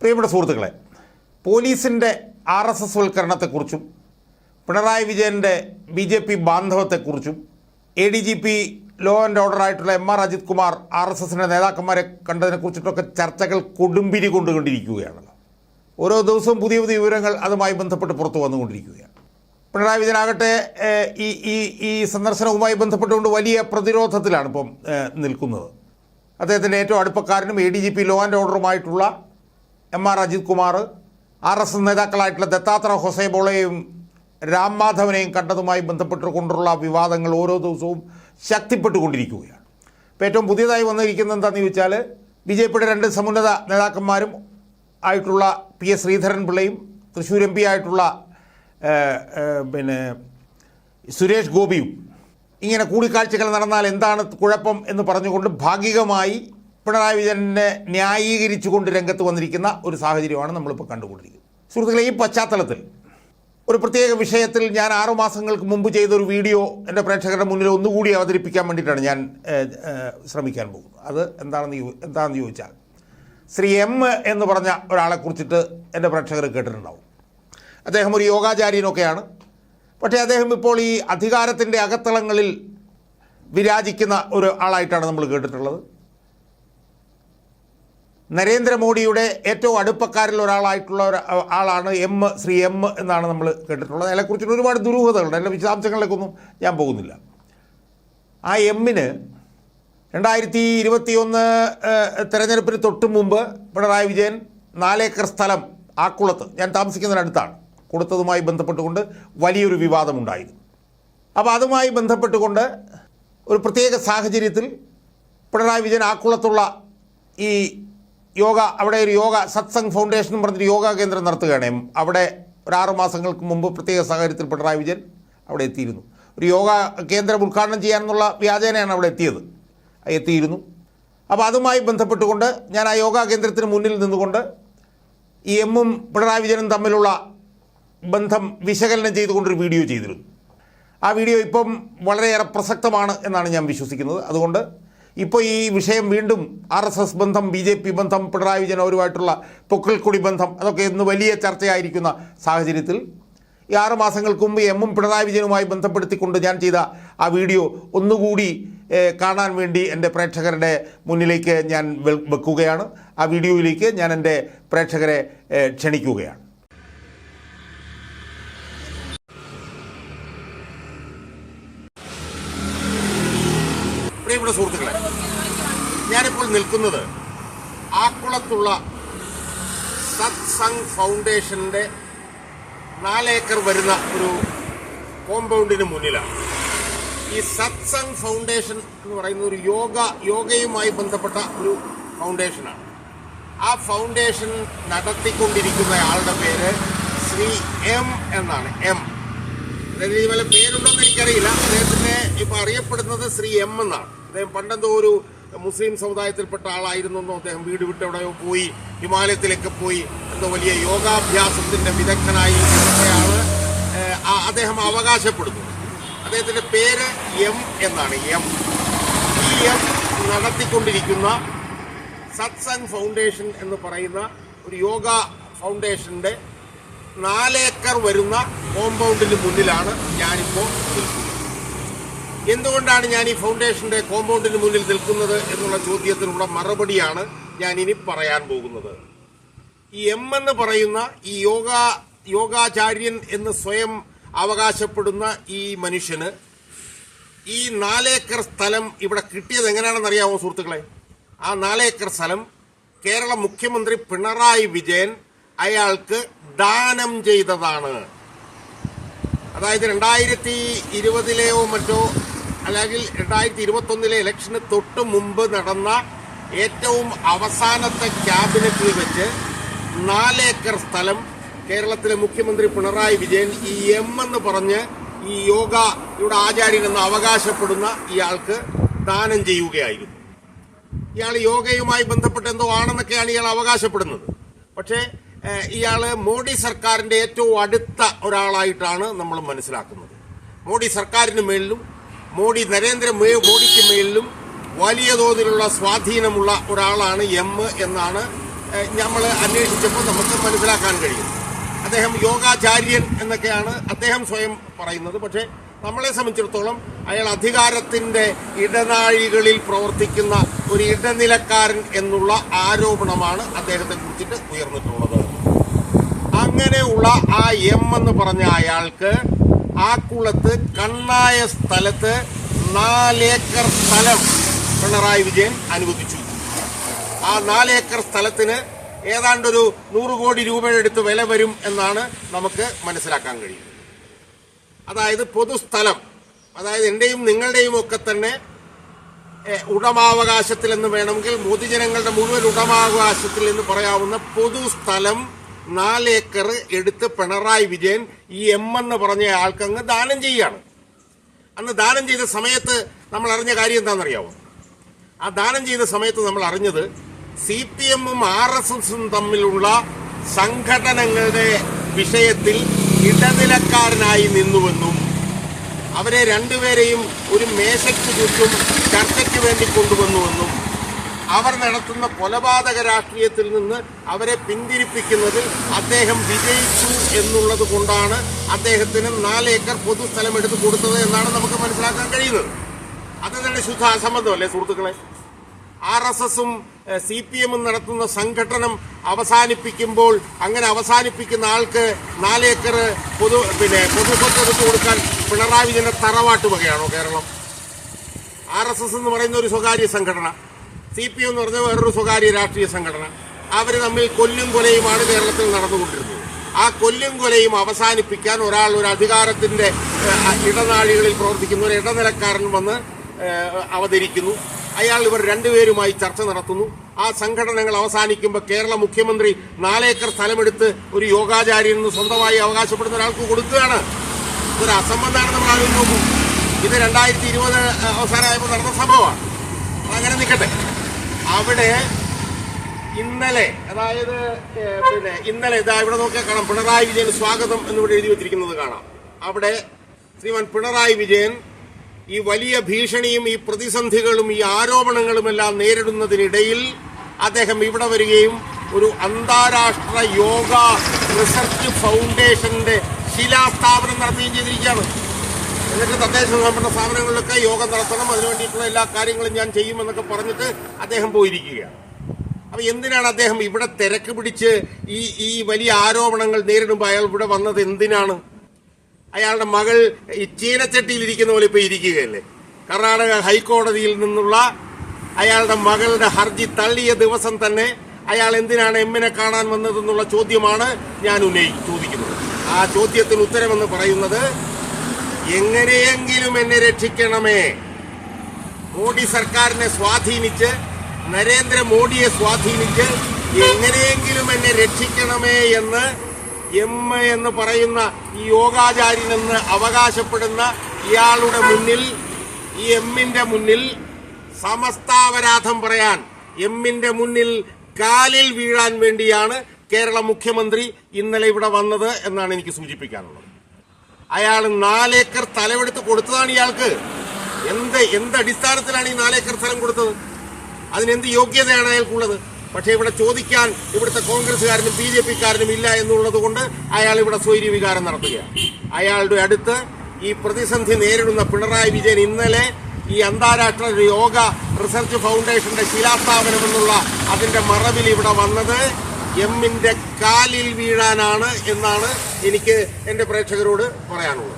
പ്രിയപ്പെട്ട സുഹൃത്തുക്കളെ പോലീസിന്റെ ആർ എസ് എസ് വൽക്കരണത്തെക്കുറിച്ചും പിണറായി വിജയന്റെ B J P ബാന്ധവത്തെക്കുറിച്ചും A D G P law and order ആയിട്ടുള്ള M R Ajith Kumar R S എസിന്റെ നേതാക്കന്മാരെ കണ്ടതിനെക്കുറിച്ചിട്ടൊക്കെ ചർച്ചകൾ കൊടുമ്പിരി കൊണ്ടുകൊണ്ടിരിക്കുകയാണല്ലോ ഓരോ ദിവസവും പുതിയ പുതിയ വിവരങ്ങൾ അതുമായി ബന്ധപ്പെട്ട് പുറത്തു വന്നുകൊണ്ടിരിക്കുകയാണ്. പിണറായി വിജയനാകട്ടെ ഈ ഈ ഈ സന്ദർശനവുമായി ബന്ധപ്പെട്ടുകൊണ്ട് വലിയ പ്രതിരോധത്തിലാണ് ഇപ്പം നിൽക്കുന്നത്. അദ്ദേഹത്തിന്റെ ഏറ്റവും അടുപ്പക്കാരനും A D G P law and ഓർഡറുമായിട്ടുള്ള M R Ajith Kumar R S S നേതാക്കളായിട്ടുള്ള Dattatreya ഹൊസൈബോളയെയും രാം മാധവനെയും കണ്ടതുമായി ബന്ധപ്പെട്ടുകൊണ്ടുള്ള വിവാദങ്ങൾ ഓരോ ദിവസവും ശക്തിപ്പെട്ടുകൊണ്ടിരിക്കുകയാണ്. ഇപ്പോൾ ഏറ്റവും പുതിയതായി വന്നിരിക്കുന്നത് എന്താണെന്ന് ചോദിച്ചാൽ ബി ജെ പിയുടെ രണ്ട് സമുന്നത നേതാക്കന്മാരും ആയിട്ടുള്ള പി എസ് ശ്രീധരൻ പിള്ളയും തൃശ്ശൂർ എം പി ആയിട്ടുള്ള പിന്നെ സുരേഷ് ഗോപിയും. ഇങ്ങനെ കൂടിക്കാഴ്ചകൾ നടന്നാൽ എന്താണ് കുഴപ്പം എന്ന് പറഞ്ഞുകൊണ്ട് ഭാഗികമായി പിണറായി വിജയനെ ന്യായീകരിച്ചുകൊണ്ട് രംഗത്ത് വന്നിരിക്കുന്ന ഒരു സാഹചര്യമാണ് നമ്മളിപ്പോൾ കണ്ടുകൊണ്ടിരിക്കുന്നത്. സുഹൃത്തുക്കളെ ഈ പശ്ചാത്തലത്തിൽ ഒരു പ്രത്യേക വിഷയത്തിൽ ഞാൻ ആറു മാസങ്ങൾക്ക് മുമ്പ് ചെയ്തൊരു വീഡിയോ എന്റെ പ്രേക്ഷകരുടെ മുന്നിൽ ഒന്നുകൂടി അവതരിപ്പിക്കാൻ വേണ്ടിയിട്ടാണ് ഞാൻ ശ്രമിക്കാൻ പോകുന്നത്. അത് എന്താണെന്ന് എന്താണെന്ന് ചോദിച്ചാൽ ശ്രീ എം എന്ന് പറഞ്ഞ ഒരാളെ കുറിച്ചിട്ട് എന്റെ പ്രേക്ഷകർ കേട്ടിട്ടുണ്ടാവും. അദ്ദേഹം ഒരു യോഗാചാര്യനൊക്കെയാണ്. പക്ഷേ അദ്ദേഹം ഇപ്പോൾ ഈ അധികാരത്തിന്റെ അകത്തളങ്ങളിൽ വിരാജിക്കുന്ന ഒരു ആളായിട്ടാണ് നമ്മൾ കേട്ടിട്ടുള്ളത്. നരേന്ദ്രമോദിയുടെ ഏറ്റവും അടുപ്പക്കാരിൽ ഒരാളായിട്ടുള്ള ഒരു ആളാണ് എം ശ്രീ എം എന്നാണ് നമ്മൾ കേട്ടിട്ടുള്ളത്. അതിനെക്കുറിച്ചിട്ട് ഒരുപാട് ദുരൂഹതകളുണ്ട്. അതിന്റെ വിശദാംശങ്ങളിലേക്കൊന്നും ഞാൻ പോകുന്നില്ല. ആ എമ്മിന് രണ്ടായിരത്തി ഇരുപത്തിയൊന്ന് തെരഞ്ഞെടുപ്പിന് തൊട്ട് മുമ്പ് പിണറായി വിജയൻ നാലേക്കർ സ്ഥലം ആക്കുളത്ത് ഞാൻ താമസിക്കുന്നതിനടുത്താണ് കൊടുത്തതുമായി ബന്ധപ്പെട്ടുകൊണ്ട് വലിയൊരു വിവാദമുണ്ടായിരുന്നു. അപ്പോൾ അതുമായി ബന്ധപ്പെട്ടുകൊണ്ട് ഒരു പ്രത്യേക സാഹചര്യത്തിൽ പിണറായി വിജയൻ ആക്കുളത്തുള്ള ഈ യോഗ അവിടെ ഒരു യോഗ സത്സംഗ് ഫൗണ്ടേഷൻ എന്ന് പറഞ്ഞിട്ട് യോഗ കേന്ദ്രം നടത്തുകയാണ്. അവിടെ ഒരു ആറു മാസങ്ങൾക്ക് മുമ്പ് പ്രത്യേക സാഹചര്യത്തിൽ പിണറായി വിജയൻ അവിടെ എത്തിയിരുന്നു. ഒരു യോഗ കേന്ദ്രം ഉദ്ഘാടനം ചെയ്യാനെന്നുള്ള വ്യാജേനയാണ് അവിടെ എത്തിയത്. എത്തിയിരുന്നു. അപ്പോൾ അതുമായി ബന്ധപ്പെട്ടുകൊണ്ട് ഞാൻ ആ യോഗ കേന്ദ്രത്തിന് മുന്നിൽ നിന്നുകൊണ്ട് ഈ എമ്മും പിണറായി വിജയനും തമ്മിലുള്ള ബന്ധം വിശകലനം ചെയ്തുകൊണ്ടൊരു വീഡിയോ ചെയ്തിരുന്നു. ആ വീഡിയോ ഇപ്പം വളരെയേറെ പ്രസക്തമാണ് എന്നാണ് ഞാൻ വിശ്വസിക്കുന്നത്. അതുകൊണ്ട് ഇപ്പോൾ ഈ വിഷയം വീണ്ടും ആർ എസ് എസ് ബന്ധം ബി ജെ പി ബന്ധം പിണറായി വിജയൻ അവരുമായിട്ടുള്ള പൊക്കിൾക്കൊടി ബന്ധം അതൊക്കെ ഇന്ന് വലിയ ചർച്ചയായിരിക്കുന്ന സാഹചര്യത്തിൽ ഈ ആറ് മാസങ്ങൾക്ക് മുമ്പ് എമ്മും പിണറായി വിജയനുമായി ബന്ധപ്പെടുത്തിക്കൊണ്ട് ഞാൻ ചെയ്ത ആ വീഡിയോ ഒന്നുകൂടി കാണാൻ വേണ്ടി എന്റെ പ്രേക്ഷകരുടെ മുന്നിലേക്ക് ഞാൻ വെക്കുകയാണ്. ആ വീഡിയോയിലേക്ക് ഞാൻ എന്റെ പ്രേക്ഷകരെ ക്ഷണിക്കുകയാണ്. പ്രിയപ്പെട്ട സുഹൃത്തുക്കളെ ഞാനിപ്പോൾ നിൽക്കുന്നത് ആക്കുളത്തുള്ള സത്സംഗ് ഫൗണ്ടേഷന്റെ നാലേക്കർ വരുന്ന ഒരു കോമ്പൗണ്ടിന് മുന്നിലാണ്. ഈ സത്സംഗ് ഫൗണ്ടേഷൻ എന്ന് പറയുന്ന ഒരു യോഗ യോഗയുമായി ബന്ധപ്പെട്ട ഒരു ഫൗണ്ടേഷനാണ്. ആ ഫൗണ്ടേഷൻ നടത്തിക്കൊണ്ടിരിക്കുന്ന ആളുടെ പേര് ശ്രീ എം എന്നാണ് എം. അതായത് ഇതുപോലെ പേരുണ്ടോന്ന് എനിക്കറിയില്ല. അദ്ദേഹത്തിന് ഇപ്പൊ അറിയപ്പെടുന്നത് ശ്രീ എം എന്നാണ്. അദ്ദേഹം പണ്ടെന്തോ ഒരു മുസ്ലിം സമുദായത്തിൽപ്പെട്ട ആളായിരുന്നു എന്നോ അദ്ദേഹം വീട് വിട്ട് എവിടെയോ പോയി ഹിമാലയത്തിലേക്ക് പോയി. എന്തോ വലിയ യോഗാഭ്യാസത്തിന്റെ വിദഗ്ധനായി എന്നൊക്കെയാണ് അദ്ദേഹം അവകാശപ്പെടുന്നു. അദ്ദേഹത്തിന്റെ പേര് എം എന്നാണ് എം. ഈ എം നടത്തിക്കൊണ്ടിരിക്കുന്ന സത്സംഗ് ഫൗണ്ടേഷൻ എന്ന് പറയുന്ന ഒരു യോഗ ഫൗണ്ടേഷന്റെ നാലേക്കർ വരുന്ന കോമ്പൗണ്ടിന് മുന്നിലാണ് ഞാനിപ്പോൾ നിൽക്കുന്നത്. എന്തുകൊണ്ടാണ് ഞാൻ ഈ ഫൗണ്ടേഷന്റെ കോമ്പൗണ്ടിന് മുന്നിൽ നിൽക്കുന്നത് എന്നുള്ള ചോദ്യത്തിനുള്ള മറുപടിയാണ് ഞാൻ ഇനി പറയാൻ പോകുന്നത്. ഈ എം എന്ന് പറയുന്ന ഈ യോഗ യോഗാചാര്യൻ എന്ന് സ്വയം അവകാശപ്പെടുന്ന ഈ മനുഷ്യന് ഈ നാലേക്കർ സ്ഥലം ഇവിടെ കിട്ടിയത് എങ്ങനെയാണെന്ന് അറിയാമോ സുഹൃത്തുക്കളെ? ആ നാലേക്കർ സ്ഥലം കേരള മുഖ്യമന്ത്രി പിണറായി വിജയൻ അയാൾക്ക് ദാനം ചെയ്തതാണ്. അതായത് രണ്ടായിരത്തി ഇരുപതിലെയോ മറ്റോ അല്ലെങ്കിൽ രണ്ടായിരത്തി ഇരുപത്തി ഒന്നിലെ ഇലക്ഷന് തൊട്ട് മുമ്പ് നടന്ന ഏറ്റവും അവസാനത്തെ ക്യാബിനറ്റിൽ വെച്ച് നാലേക്കർ സ്ഥലം കേരളത്തിലെ മുഖ്യമന്ത്രി പിണറായി വിജയൻ ഈ എം എന്ന് പറഞ്ഞ് ഈ യോഗ ഇവിടെ ആചാര്യൻ എന്ന് അവകാശപ്പെടുന്ന ഇയാൾക്ക് ദാനം ചെയ്യുകയായിരുന്നു. ഇയാൾ യോഗയുമായി ബന്ധപ്പെട്ട് എന്തോ ആണെന്നൊക്കെയാണ് ഇയാൾ അവകാശപ്പെടുന്നത്. പക്ഷേ ഇയാൾ മോഡി സർക്കാരിന്റെ ഏറ്റവും അടുത്ത ഒരാളായിട്ടാണ് നമ്മൾ മനസ്സിലാക്കുന്നത്. മോഡി സർക്കാരിന് മേളിലും മോഡി നരേന്ദ്ര മോഡിക്ക് മേളിലും വലിയ തോതിലുള്ള സ്വാധീനമുള്ള ഒരാളാണ് എം എന്നാണ് നമ്മൾ അന്വേഷിച്ചപ്പോൾ നമുക്ക് മനസ്സിലാക്കാൻ കഴിയും. അദ്ദേഹം യോഗാചാര്യൻ എന്നൊക്കെയാണ് അദ്ദേഹം സ്വയം പറയുന്നത്. പക്ഷേ നമ്മളെ സംബന്ധിച്ചിടത്തോളം അയാൾ അധികാരത്തിന്റെ ഇടനാഴികളിൽ പ്രവർത്തിക്കുന്ന ഒരു ഇടനിലക്കാരൻ എന്നുള്ള ആരോപണമാണ് അദ്ദേഹത്തെ കുറിച്ചിട്ട് ഉയർന്നിട്ടുള്ളത്. അങ്ങനെയുള്ള ആ എം എന്ന് പറഞ്ഞ അയാൾക്ക് ആ കുളത്ത് കണ്ണായ സ്ഥലത്ത് നാലേക്കർ സ്ഥലം പിണറായി വിജയൻ അനുവദിച്ചു. ആ നാലേക്കർ സ്ഥലത്തിന് ഏതാണ്ടൊരു നൂറ് കോടി രൂപയുടെ അടുത്ത് വില വരും എന്നാണ് നമുക്ക് മനസ്സിലാക്കാൻ കഴിയുന്നത്. അതായത് പൊതുസ്ഥലം അതായത് എന്റെയും നിങ്ങളുടെയും ഒക്കെ തന്നെ ഉടമാവകാശത്തിൽ എന്ന് വേണമെങ്കിൽ പൊതുജനങ്ങളുടെ മുഴുവൻ ഉടമാവകാശത്തിൽ എന്ന് പറയാവുന്ന പൊതുസ്ഥലം നാലേക്കർ എടുത്ത് പിണറായി വിജയൻ ഈ എം എന്ന് പറഞ്ഞ ആൾക്കങ്ങ് ദാനം ചെയ്യാണ്. അന്ന് ദാനം ചെയ്ത സമയത്ത് നമ്മൾ അറിഞ്ഞ കാര്യം എന്താണെന്നറിയാവോ? ആ ദാനം ചെയ്ത സമയത്ത് നമ്മൾ അറിഞ്ഞത് സി പി എമ്മും ആർ എസ് എസും തമ്മിലുള്ള സംഘടനകളുടെ വിഷയത്തിൽ ഇടനിലക്കാരനായി നിന്നുവെന്നും അവരെ രണ്ടുപേരെയും ഒരു മേശയ്ക്ക് ചുറ്റും ചർച്ചയ്ക്ക് വേണ്ടി കൊണ്ടുവന്നുവെന്നും അവർ നടത്തുന്ന കൊലപാതക രാഷ്ട്രീയത്തിൽ നിന്ന് അവരെ പിന്തിരിപ്പിക്കുന്നതിൽ അദ്ദേഹം വിജയിച്ചു എന്നുള്ളത് കൊണ്ടാണ് അദ്ദേഹത്തിന് നാലേക്കർ പൊതുസ്ഥലം എടുത്തു കൊടുത്തത് എന്നാണ് നമുക്ക് മനസ്സിലാക്കാൻ കഴിയുന്നത്. അത് തന്നെ ശുദ്ധ അസംബന്ധമല്ലേ സുഹൃത്തുക്കളെ? ആർ എസ് എസും സി പി എമ്മും നടത്തുന്ന സംഘടനം അവസാനിപ്പിക്കുമ്പോൾ അങ്ങനെ അവസാനിപ്പിക്കുന്ന ആൾക്ക് നാലേക്കർ പൊതു പിന്നെ പൊതുസ്വത്ത് എടുത്തു കൊടുക്കാൻ പിണറായി വിജയന്റെ തറവാട്ട് വകയാണോ കേരളം? ആർ എസ് എസ് എന്ന് പറയുന്ന ഒരു സ്വകാര്യ സംഘടന. സി പി എം എന്ന് പറഞ്ഞ വേറൊരു സ്വകാര്യ രാഷ്ട്രീയ സംഘടന. അവർ തമ്മിൽ കൊല്ലും കൊലയുമാണ് കേരളത്തിൽ നടന്നുകൊണ്ടിരുന്നത്. ആ കൊല്ലും കൊലയും അവസാനിപ്പിക്കാൻ ഒരാൾ ഒരു അധികാരത്തിന്റെ ഇടനാഴികളിൽ പ്രവർത്തിക്കുന്ന ഒരു ഇടനിലക്കാരൻ വന്ന് അവതരിക്കുന്നു. അയാൾ ഇവർ രണ്ടുപേരുമായി ചർച്ച നടത്തുന്നു. ആ സംഘടനകൾ അവസാനിക്കുമ്പോൾ കേരള മുഖ്യമന്ത്രി നാലേക്കർ സ്ഥലമെടുത്ത് ഒരു യോഗാചാര്യൻ എന്ന് സ്വന്തമായി അവകാശപ്പെടുന്ന ഒരാൾക്ക് കൊടുക്കുകയാണ്. ഇതൊരു അസംബന്ധമാണ് നമ്മൾ ആലോചിച്ച് നോക്കും. ഇത് രണ്ടായിരത്തി ഇരുപത് അവസാനമായപ്പോൾ നടന്ന സംഭവമാണ്. അങ്ങനെ നിൽക്കട്ടെ. അവിടെ ഇന്നലെ അതായത് പിന്നെ ഇന്നലെ ഇതാ ഇവിടെ നോക്കിയാൽ കാണാം. പിണറായി വിജയൻ സ്വാഗതം എന്നിവിടെ എഴുതി വെച്ചിരിക്കുന്നത് കാണാം. അവിടെ ശ്രീമാൻ പിണറായി വിജയൻ ഈ വലിയ ഭീഷണിയും ഈ പ്രതിസന്ധികളും ഈ ആരോപണങ്ങളും എല്ലാം നേരിടുന്നതിനിടയിൽ അദ്ദേഹം ഇവിടെ വരികയും ഒരു അന്താരാഷ്ട്ര യോഗ റിസർച്ച് ഫൗണ്ടേഷന്റെ ശിലാസ്ഥാപനം നടത്തുകയും ചെയ്തിരിക്കുകയാണ്. എന്നിട്ട് തദ്ദേശ സ്വയംഭരണ സ്ഥാപനങ്ങളിലൊക്കെ യോഗം നടത്തണം. അതിനു വേണ്ടിയിട്ടുള്ള എല്ലാ കാര്യങ്ങളും ഞാൻ ചെയ്യുമെന്നൊക്കെ പറഞ്ഞിട്ട് അദ്ദേഹം പോയിരിക്കുകയാണ്. അപ്പൊ എന്തിനാണ് അദ്ദേഹം ഇവിടെ തിരക്ക് പിടിച്ച് ഈ ഈ വലിയ ആരോപണങ്ങൾ നേരിടുമ്പോൾ അയാൾ ഇവിടെ വന്നത് എന്തിനാണ്? അയാളുടെ മകൾ ഈ ചീനച്ചട്ടിയിൽ ഇരിക്കുന്ന പോലെ ഇപ്പൊ ഇരിക്കുകയല്ലേ? കർണാടക ഹൈക്കോടതിയിൽ നിന്നുള്ള അയാളുടെ മകളുടെ ഹർജി തള്ളിയ ദിവസം തന്നെ അയാൾ എന്തിനാണ് എമ്മിനെ കാണാൻ വന്നതെന്നുള്ള ചോദ്യമാണ് ഞാൻ ഉന്നയി ചോദിക്കുന്നത്. ആ ചോദ്യത്തിന് ഉത്തരമെന്ന് പറയുന്നത് എങ്ങനെയെങ്കിലും എന്നെ രക്ഷിക്കണമേ. മോഡി സർക്കാരിനെ സ്വാധീനിച്ച് നരേന്ദ്രമോദിയെ സ്വാധീനിച്ച് എങ്ങനെയെങ്കിലും എന്നെ രക്ഷിക്കണമേ എന്ന് എം എന്ന് പറയുന്ന ഈ യോഗാചാര്യനെന്ന് അവകാശപ്പെടുന്ന ഇയാളുടെ മുന്നിൽ ഈ എമ്മിന്റെ മുന്നിൽ സമസ്താപരാധം പറയാൻ എമ്മിന്റെ മുന്നിൽ കാലിൽ വീഴാൻ വേണ്ടിയാണ് കേരള മുഖ്യമന്ത്രി ഇന്നലെ ഇവിടെ വന്നത് എന്നാണ് എനിക്ക് സൂചിപ്പിക്കാനുള്ളത്. അയാൾ നാലേക്കർ സ്ഥലമെടുത്ത് കൊടുത്തതാണ് ഇയാൾക്ക്. എന്ത് എന്ത് അടിസ്ഥാനത്തിലാണ് ഈ നാലേക്കർ സ്ഥലം കൊടുത്തത്? അതിനെന്ത് യോഗ്യതയാണ് അയാൾക്കുള്ളത്? പക്ഷേ ഇവിടെ ചോദിക്കാൻ ഇവിടുത്തെ കോൺഗ്രസ്സുകാരനും ബി ജെ പിക്കാരനും ഇല്ല എന്നുള്ളത് കൊണ്ട് അയാൾ ഇവിടെ സ്വൈര്യവികാരം നടത്തുകയാണ്. അയാളുടെ അടുത്ത് ഈ പ്രതിസന്ധി നേരിടുന്ന പിണറായി വിജയൻ ഇന്നലെ ഈ അന്താരാഷ്ട്ര യോഗ റിസർച്ച് ഫൗണ്ടേഷന്റെ ശിലാസ്ഥാപനം എന്നുള്ള അതിന്റെ മറവിൽ ഇവിടെ വന്നത് എമ്മിന്റെ കാലിൽ വീഴാനാണ് എന്നാണ് എനിക്ക് എന്റെ പ്രേക്ഷകരോട് പറയാനുള്ളത്.